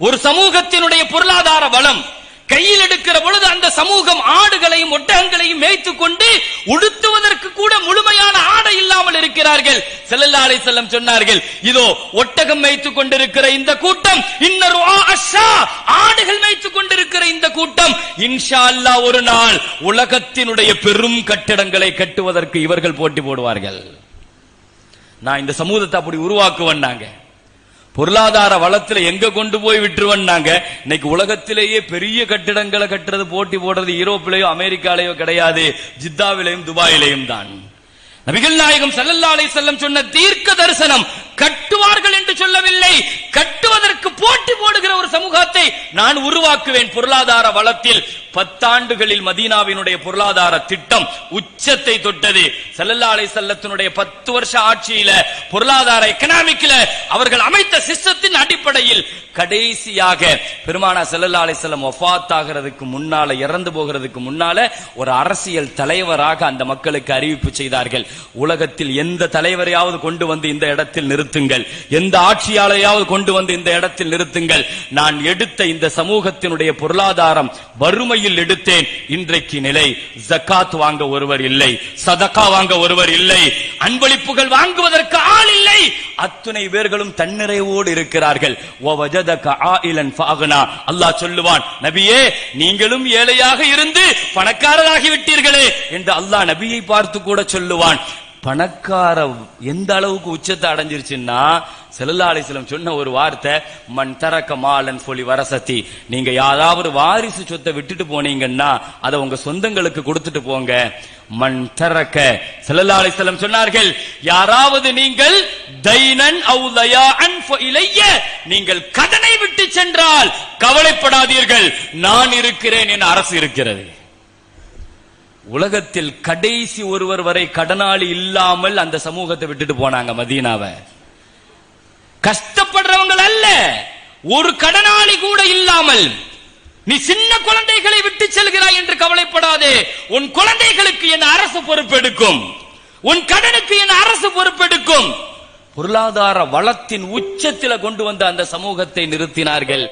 ஒரு சமூகத்தினுடைய பொருளாதார வளம் கையில் எடுக்கிற பொழுது அந்த சமூகம் ஆடுகளையும் ஒட்டகங்களையும் மேய்த்துக் கொண்டு உடுத்துவதற்கு கூட முழுமையான ஆடை இல்லாமல் இருக்கிறார்கள். ஸல்லல்லாஹு செல்லம் சொன்னார்கள் இதோ ஒட்டகம் மேய்த்துக் கொண்டிருக்கிற இந்த கூட்டம் இன்னொரு ஆடுகள் மேய்த்துக் கொண்டிருக்கிற இந்த கூட்டம் இன்ஷா அல்லாஹ் ஒரு நாள் உலகத்தினுடைய பெரும் கட்டிடங்களை கட்டுவதற்கு இவர்கள் போட்டி போடுவார்கள். நான் இந்த சமூகத்தை அப்படி உருவாக்குவேன்னாங்க பொருளாதார வளத்துல எங்க கொண்டு போய் விட்டுருவன்னாங்க இன்னைக்கு உலகத்திலேயே பெரிய கட்டிடங்களை கட்டுறது போட்டி போடுறது யூரோப்பிலேயோ அமெரிக்காலேயோ கிடையாது. ஜித்தாவிலேயும் துபாயிலேயும் தான். நபிகள் நாயகம் ஸல்லல்லாஹு செல்லம் சொன்ன தீர்க்க தரிசனம் கட்டுவார்கள் என்று சொல்லவில்லை கட்டுவதற்கு போட்டி போடுகிற ஒரு சமூகத்தை நான் உருவாக்குவேன் பொருளாதார வளத்தில் பத்தாண்டுகளில் மதீனாவினுடைய பொருளாதார திட்டம் உச்சத்தை தொட்டது. செல்லல்லா அலை செல்லத்தினுடைய பத்து வருஷ ஆட்சியில பொருளாதார எக்கனாமிக்ல அவர்கள் அமைத்த சிஸ்டத்தின் அடிப்படையில் கடைசியாக பெருமானா செல்லல்லா அலை செல்லம் ஒஃபாத் ஆகிறதுக்கு முன்னால இறந்து போகிறதுக்கு முன்னால ஒரு அரசியல் தலைவராக அந்த மக்களுக்கு அறிவிப்பு செய்தார்கள். உலகத்தில் எந்த தலைவரையாவது கொண்டு வந்து இந்த இடத்தில் நிறுத்துங்கள். எந்த ஆட்சியாளரையாவது கொண்டு வந்து இந்த இடத்தில் நிறுத்துங்கள். நான் எடுத்த இந்த சமூகத்தினுடைய பொருளாதாரம் வறுமையில் எடுத்தேன். இன்றைக்கு நிலை ஜக்காத் வாங்க ஒருவர் இல்லை சதக்கா வாங்க ஒருவர் இல்லை அன்பளிப்புகள் வாங்குவதற்கு ஆள் இல்லை. அத்துணை பேர்களும் தன்னிறைவோடு இருக்கிறார்கள். அல்லாஹ் சொல்லுவான் நபியே நீங்களும் ஏழையாக இருந்து பணக்காரராகி விட்டீர்களே என்று அல்லாஹ் நபியை பார்த்து கூட சொல்லுவான். பணக்கார எந்த அளவுக்கு உச்சத்தை அடைஞ்சிருச்சுன்னா செல்லல்லா அலிஸ்லம் சொன்ன ஒரு வார்த்தை மண் தரக்க மாலன் சொல்லி வரசத்தி. நீங்க யாராவது வாரிசு சொத்தை விட்டுட்டு போனீங்கன்னா அதை உங்க சொந்தங்களுக்கு கொடுத்துட்டு போங்க. மண் தரக்க. செல்லல்லா அலிஸ்லம் சொன்னார்கள் யாராவது நீங்கள் தைனன் நீங்கள் கடனை விட்டு சென்றால் கவலைப்படாதீர்கள். நான் இருக்கிறேன் என் அரசு இருக்கிறது. உலகத்தில் கடைசி ஒருவர் வரை கடனாளி இல்லாமல் அந்த சமூகத்தை விட்டுட்டு போனாங்க மதீனாவை. கஷ்டப்படுறவங்க அல்ல. ஒரு கடனாளி கூட இல்லாமல் நீ சின்ன குழந்தைகளை விட்டு செல்கிறாய் என்று கவலைப்படாதே. உன் குழந்தைகளுக்கு என் அரசு பொறுப்பெடுக்கும். உன் கடனுக்கு என் அரசு பொறுப்பெடுக்கும். பொருளாதார வளத்தின் உச்சத்தில் கொண்டு வந்த அந்த சமூகத்தை நிறுத்தினார்கள்.